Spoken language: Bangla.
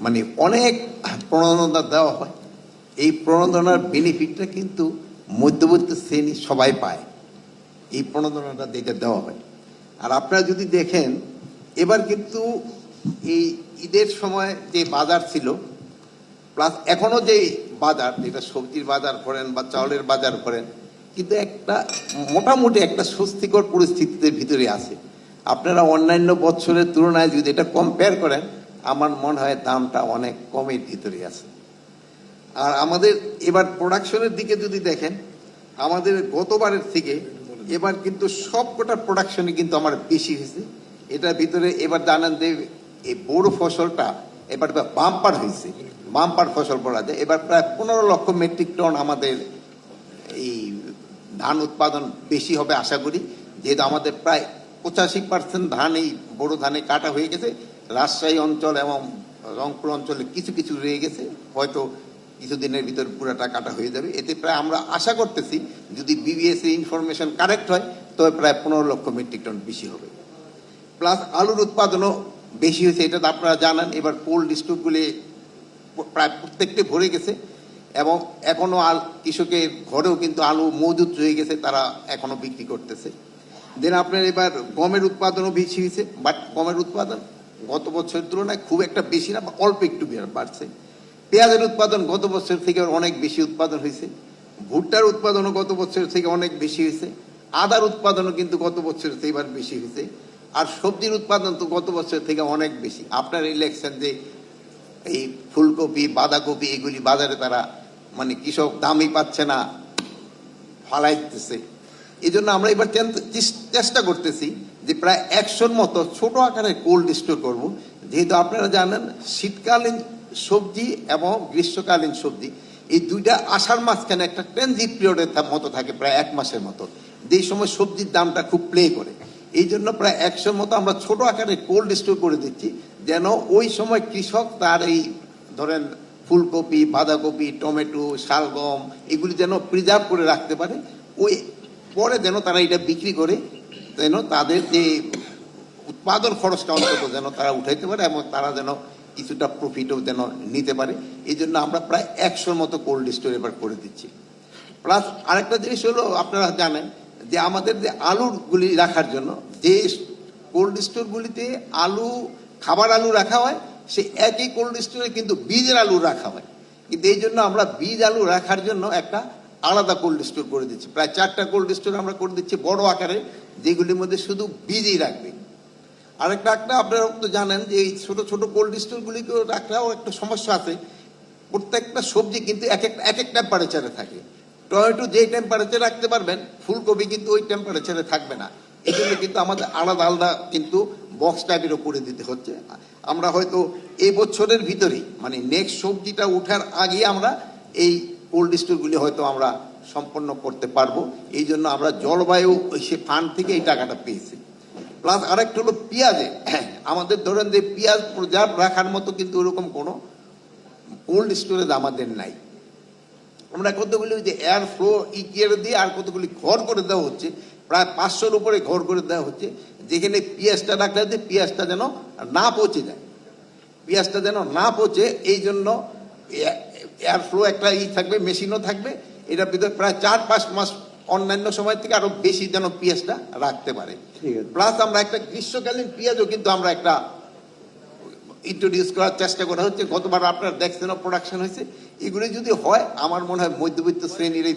মানে অনেক প্রণোদনা দেওয়া হয়। এই প্রণোদনার বেনিফিটটা কিন্তু মধ্যবর্তী শ্রেণি সবাই পায়। এই প্রণোদনাটা যেটা দেওয়া হয়। আর আপনারা যদি দেখেন, এবার কিন্তু এই ঈদের সময় যে বাজার ছিল প্লাস এখনও যে বাজার, যেটা সবজির বাজার করেন বা চাউলের বাজার করেন, কিন্তু একটা মোটামুটি একটা স্বস্তিকর পরিস্থিতিতে ভিতরে আছে। আপনারা অন্যান্য বছরের তুলনায় যদি এটা কম্পেয়ার করেন আমার মনে হয় দামটা অনেক কমের ভিতরে আছে। আর আমাদের এবার প্রোডাকশনের দিকে যদি দেখেন, আমাদের গতবারের থেকে এবার কিন্তু সবকটা প্রোডাকশনে কিন্তু আমার বেশি হয়েছে। এটার ভিতরে এবার জানেন যে এই বড় ফসলটা এবার বাম্পার হয়েছে। বাম্পার ফসল বলা যায়। এবার প্রায় পনেরো লক্ষ মেট্রিক টন আমাদের এই ধান উৎপাদন বেশি হবে আশা করি। যেহেতু আমাদের প্রায় পঁচাশি পার্সেন্ট ধান এই বড় ধানে কাটা হয়ে গেছে। রাজশাহী অঞ্চল এবং রংপুর অঞ্চলে কিছু কিছু রয়ে গেছে, হয়তো কিছুদিনের ভিতর পুরাটা কাটা হয়ে যাবে। এতে প্রায় আমরা আশা করতেছি, যদি বিবিএস ইনফরমেশন কারেক্ট হয়, তবে প্রায় পনেরো লক্ষ মেট্রিক টন বেশি হবে। প্লাস আলুর উৎপাদনও বেশি হয়েছে, এটা তো আপনারা জানেন। এবার কোল্ড স্টোরগুলি প্রায় প্রত্যেকটি ভরে গেছে এবং এখনও আল কৃষকের ঘরেও কিন্তু আলু মজুদ রয়ে গেছে, তারা এখনও বিক্রি করতেছে। দেন আপনার এবার গমের উৎপাদনও বেশি হয়েছে বাট গমের উৎপাদন গত বছরের তুলনায় খুব একটা বেশি না অল্প একটু বাড়ছে। পেঁয়াজের উৎপাদন গত বছর থেকে অনেক বেশি উৎপাদন হয়েছে। ভুট্টার উৎপাদনও গত বছর থেকে অনেক বেশি হয়েছে। আদার উৎপাদনও কিন্তু গত বছর থেকে এবার বেশি হয়েছে। আর সবজির উৎপাদন তো গত বছর থেকে অনেক বেশি। আপনার ইলেকশন যে এই ফুলকপি, বাঁধাকপি, এগুলি বাজারে তারা মানে কৃষক দামই পাচ্ছে না ফালাই এই জন্য আমরা এবার চেষ্টা করতেছি যে প্রায় একশোর মতো ছোট আকারে কোল্ড স্টোর করব। যেহেতু আপনারা জানেন, শীতকালীন সবজি এবং গ্রীষ্মকালীন সবজি, এই দুইটা আষাঢ় মাঝখানে একটা ট্রেনজিট পিরিয়ডের মতো থাকে, প্রায় এক মাসের মতো। যেই সময় সবজির দামটা খুব প্লে করে। এই জন্য প্রায় একশোর মতো আমরা ছোট আকারে কোল্ড স্টোর করে দিচ্ছি, যেন ওই সময় কৃষক তার এই, ধরেন, ফুলকপি, বাঁধাকপি, টমেটো, শালগম, এগুলি যেন প্রিজার্ভ করে রাখতে পারে। ওই, পরে যেন তারা এটা বিক্রি করে যেন তাদের যে উৎপাদন খরচটা অন্তত যেন তারা উঠাইতে পারে এবং তারা যেন কিছুটা প্রফিটও যেন নিতে পারে। এই জন্য আমরা প্রায় একশোর মতো কোল্ড স্টোর এবার করে দিচ্ছি। প্লাস আরেকটা জিনিস হলো, আপনারা জানেন যে আমাদের যে আলুগুলি রাখার জন্য যে কোল্ড স্টোরগুলিতে আলু, খাবার আলু রাখা হয়, সেই একই কোল্ড স্টোরে কিন্তু বীজের আলু রাখা হয়। কিন্তু এই জন্য আমরা বীজ আলু রাখার জন্য একটা আলাদা কোল্ড স্টোর করে দিচ্ছি। প্রায় চারটা কোল্ড স্টোর আমরা করে দিচ্ছি বড় আকারে, যেগুলির মধ্যে শুধু বীজই রাখবে। আরেকটা একটা আপনারা তো জানেন যে এই ছোটো ছোটো কোল্ড স্টোরগুলিকেও রাখাও একটা সমস্যা আছে। প্রত্যেকটা সবজি কিন্তু এক এক এক এক টেম্পারেচারে থাকে। টমেটো যেই টেম্পারেচারে রাখতে পারবেন, ফুলকপি কিন্তু ওই টেম্পারেচারে থাকবে না। এই জন্য কিন্তু আমাদের আলাদা আলাদা কিন্তু বক্স টাইপেরও করে দিতে হচ্ছে। আমরা হয়তো এই বছরের ভিতরেই মানে নেক্সট সবজিটা ওঠার আগে আমরা এই কোল্ড স্টোরগুলি হয়তো আমরা সম্পন্ন করতে পারব। এই জন্য আমরা জলবায়ু সে ফান্ড থেকে এই টাকাটা পেয়েছি। প্লাস আরেকটা হলো পেঁয়াজে। আমাদের ধরেন যে পেঁয়াজ প্রিজার্ভ রাখার মতো কিন্তু ওরকম কোনো কোল্ড স্টোরেজ আমাদের নাই। আমরা কতগুলি যে এয়ার ফ্লো ইকিয়ার দিয়ে আর কতগুলি ঘর করে দেওয়া হচ্ছে, প্রায় পাঁচশোর উপরে ঘর করে দেওয়া হচ্ছে, যেখানে পেঁয়াজটা রাখলে পেঁয়াজটা যেন না পচে যায়। পেঁয়াজটা যেন না পচে, এই জন্য এয়ার ফ্লো একটা ই থাকবে মেশিনও থাকবে। এটার ভিতরে প্রায় চার পাঁচ মাস অন্যান্য সময় থেকে আরও বেশি যেন পিঁয়াজটা রাখতে পারে। ঠিক আছে। প্লাস আমরা একটা গ্রীষ্মকালীন পিঁয়াজও কিন্তু আমরা একটা ইন্ট্রোডিউস করার চেষ্টা করা হচ্ছে। গতবার আপনার দেখছেন প্রোডাকশন হয়েছে। এগুলি যদি হয় আমার মনে হয় মধ্যবিত্ত শ্রেণির এই